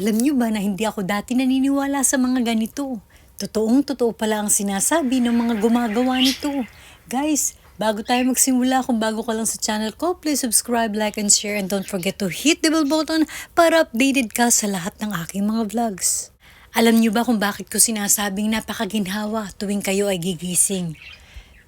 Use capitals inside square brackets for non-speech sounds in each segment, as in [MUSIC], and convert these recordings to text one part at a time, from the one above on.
Alam niyo ba na hindi ako dati naniniwala sa mga ganito? Totoong totoo pala ang sinasabi ng mga gumagawa nito. Guys, bago tayo magsimula, kung bago ka lang sa channel ko, please subscribe, like, and share, and don't forget to hit the bell button para updated ka sa lahat ng aking mga vlogs. Alam niyo ba kung bakit ko sinasabing napakaginhawa tuwing kayo ay gigising?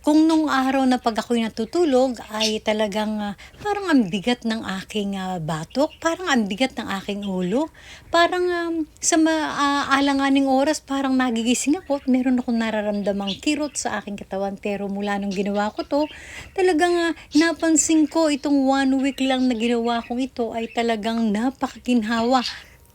Kung nung araw na pag ako'y natutulog ay talagang ah, parang ang bigat ng aking ah, batok, parang ang bigat ng aking ulo, parang um, sa maalanganing oras parang nagigising ako at meron akong nararamdamang kirot sa aking katawan. Pero mula nung ginawa ko to, talagang ah, napansin ko itong one week lang na ginawa kong ito ay talagang napakaginhawa.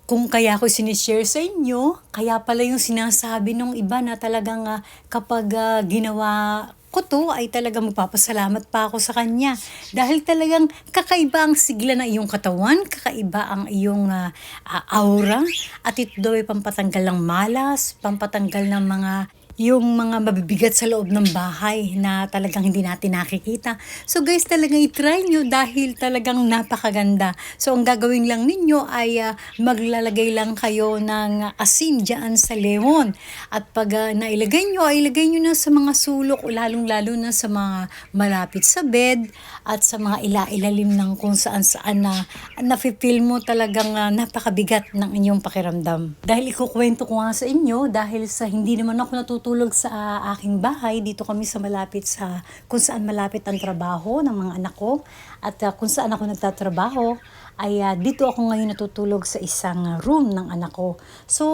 Kung kaya ko sinishare sa inyo, kaya pala yung sinasabi ng iba na talagang ah, kapag ah, ginawa ko to ay talagang magpapasalamat pa ako sa kanya. Dahil talagang kakaiba ang sigla ng iyong katawan, kakaiba ang iyong ah, ah, aura, at ito daw ay pampatanggal ng malas, pampatanggal ng mga yung mga mabibigat sa loob ng bahay na talagang hindi natin nakikita. So guys, talagang i-try nyo dahil talagang napakaganda. So ang gagawin lang ninyo ay ah, maglalagay lang kayo ng asin dyan sa lemon. At pag ah, nailagay nyo, ay ilagay nyo na sa mga sulok, lalong-lalo na sa mga malapit sa bed at sa mga ila-ilalim ng kung saan-saan na nafe-feel mo talagang ah, napakabigat ng inyong pakiramdam. Dahil ikukwento ko nga sa inyo, dahil sa hindi naman ako natutulog sa aking bahay, dito kami sa malapit sa kung saan malapit ang trabaho ng mga anak ko at ah, kung saan ako nagtatrabaho ay ah, dito ako ngayon natutulog sa isang room ng anak ko. So,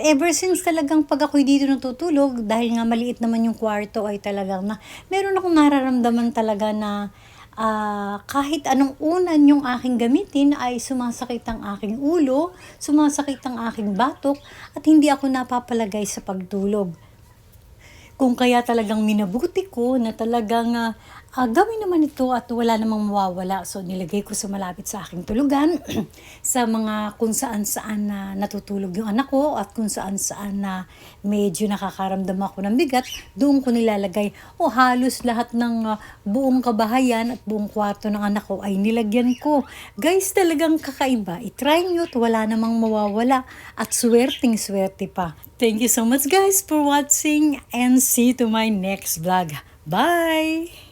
ever since talagang pag ako'y dito natutulog, dahil nga maliit naman yung kwarto ay talagang na, meron akong nararamdaman talaga na ah, kahit anong unan yung aking gamitin ay sumasakit ang aking ulo, sumasakit ang aking batok at hindi ako napapalagay sa pagtulog. Kung kaya talagang minabuti ko na talagang ah, ah, gawin naman ito at wala namang mawawala. So nilagay ko sa malapit sa aking tulugan, [CLEARS THROAT] sa mga kung saan saan na natutulog yung anak ko at kung saan saan na medyo nakakaramdam ako ng bigat, doon ko nilalagay. O halos lahat ng ah, buong kabahayan at buong kwarto ng anak ko ay nilagyan ko. Guys, talagang kakaiba. I-try nyo at wala namang mawawala at swerting swerte pa. Thank you so much guys for watching and see you to my next vlog. Bye!